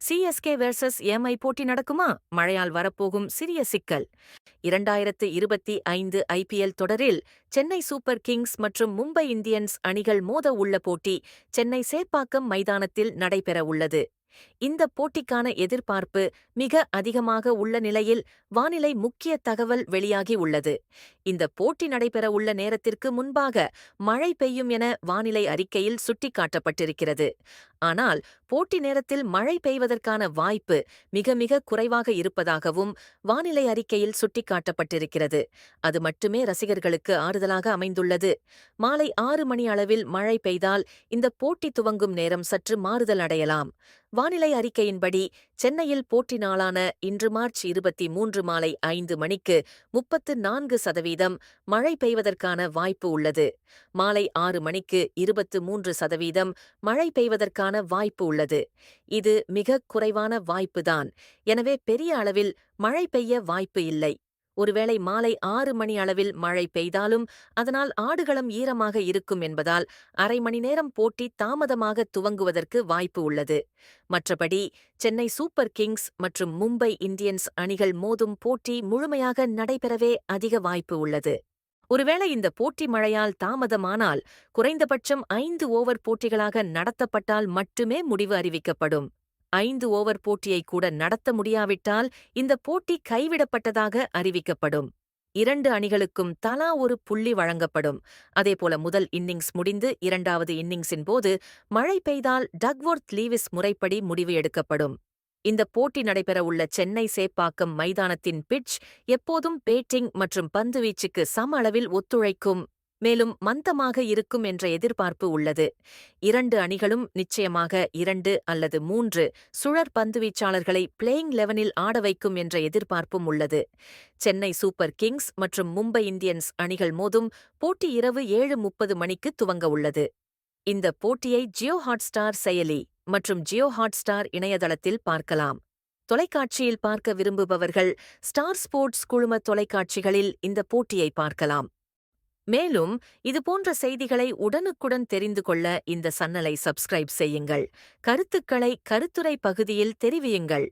CSK versus Mi போட்டி நடக்குமா? மழையால் வரப்போகும் சிறிய சிக்கல். இரண்டாயிரத்து இருபத்தி ஐந்து ஐபிஎல் தொடரில் சென்னை சூப்பர் கிங்ஸ் மற்றும் மும்பை இந்தியன்ஸ் அணிகள் மோத உள்ள போட்டி சென்னை சேப்பாக்கம் மைதானத்தில் நடைபெற உள்ளது. இந்த போட்டிக்கான எதிர்பார்ப்பு மிக அதிகமாக உள்ள நிலையில் வானிலை முக்கிய தகவல் வெளியாகி உள்ளது. இந்த போட்டி நடைபெற உள்ள நேரத்திற்கு முன்பாக மழை பெய்யும் என வானிலை அறிக்கையில் சுட்டிக்காட்டப்பட்டிருக்கிறது. ஆனால் போட்டி நேரத்தில் மழை பெய்வதற்கான வாய்ப்பு மிக மிக குறைவாக இருப்பதாகவும் வானிலை அறிக்கையில் சுட்டிக்காட்டப்பட்டிருக்கிறது. அது மட்டுமே ரசிகர்களுக்கு ஆறுதலாக அமைந்துள்ளது. மாலை ஆறு மணி அளவில் மழை பெய்தால் இந்த போட்டி துவங்கும் நேரம் சற்று மாறுதல் அடையலாம். வானிலை அறிக்கையின்படி சென்னையில் போட்டி நாளான இன்று மார்ச் இருபத்தி மூன்று மாலை ஐந்து மணிக்கு முப்பத்து நான்கு சதவீதம் மழை பெய்வதற்கான வாய்ப்பு உள்ளது. மாலை ஆறு மணிக்கு இருபத்து மூன்று சதவீதம் மழை பெய்வதற்கான வாய்ப்பு உள்ளது. இது மிகக் குறைவான வாய்ப்புதான். எனவே பெரிய அளவில் மழை பெய்ய வாய்ப்பு இல்லை. ஒருவேளை மாலை ஆறு மணி அளவில் மழை பெய்தாலும் அதனால் ஆடுகளம் ஈரமாக இருக்கும் என்பதால் அரை மணி நேரம் போட்டி தாமதமாக துவங்குவதற்கு வாய்ப்பு உள்ளது. மற்றபடி சென்னை சூப்பர் கிங்ஸ் மற்றும் மும்பை இந்தியன்ஸ் அணிகள் மோதும் போட்டி முழுமையாக நடைபெறவே அதிக வாய்ப்பு உள்ளது. ஒருவேளை இந்த போட்டி மழையால் தாமதமானால் குறைந்தபட்சம் ஐந்து ஓவர் போட்டிகளாக நடத்தப்பட்டால் மட்டுமே முடிவு அறிவிக்கப்படும். ஐந்து ஓவர் போட்டியை கூட நடத்த முடியாவிட்டால் இந்த போட்டி கைவிடப்பட்டதாக அறிவிக்கப்படும். இரண்டு அணிகளுக்கும் தலா ஒரு புள்ளி வழங்கப்படும். அதேபோல முதல் இன்னிங்ஸ் முடிந்து இரண்டாவது இன்னிங்ஸின் போது மழை பெய்தால் டக்வொர்த் லீவிஸ் முறைப்படி முடிவு எடுக்கப்படும். இந்த போட்டி நடைபெறவுள்ள சென்னை சேப்பாக்கம் மைதானத்தின் பிட்ச் எப்போதும் பேட்டிங் மற்றும் பந்துவீச்சுக்கு சம அளவில் ஒத்துழைக்கும் மேலும் மந்தமாக இருக்கும் என்ற எதிர்பார்ப்பு உள்ளது. இரண்டு அணிகளும் நிச்சயமாக இரண்டு அல்லது மூன்று சுழற் பந்துவீச்சாளர்களை பிளேயிங் லெவனில் ஆட வைக்கும் என்ற எதிர்பார்ப்பும் உள்ளது. சென்னை சூப்பர் கிங்ஸ் மற்றும் மும்பை இந்தியன்ஸ் அணிகள் மோதும் போட்டி இரவு ஏழு முப்பது மணிக்கு துவங்க உள்ளது. இந்த போட்டியை ஜியோ ஹாட்ஸ்டார் செயலி மற்றும் ஜியோ ஹாட்ஸ்டார் இணையதளத்தில் பார்க்கலாம். தொலைக்காட்சியில் பார்க்க விரும்புபவர்கள் ஸ்டார் ஸ்போர்ட்ஸ் குழும தொலைக்காட்சிகளில் இந்த போட்டியை பார்க்கலாம். மேலும் இதுபோன்ற செய்திகளை உடனுக்குடன் தெரிந்து கொள்ள இந்த சன்னலை சப்ஸ்கிரைப் செய்யுங்கள். கருத்துக்களை கருத்துரை பகுதியில் தெரிவியுங்கள்.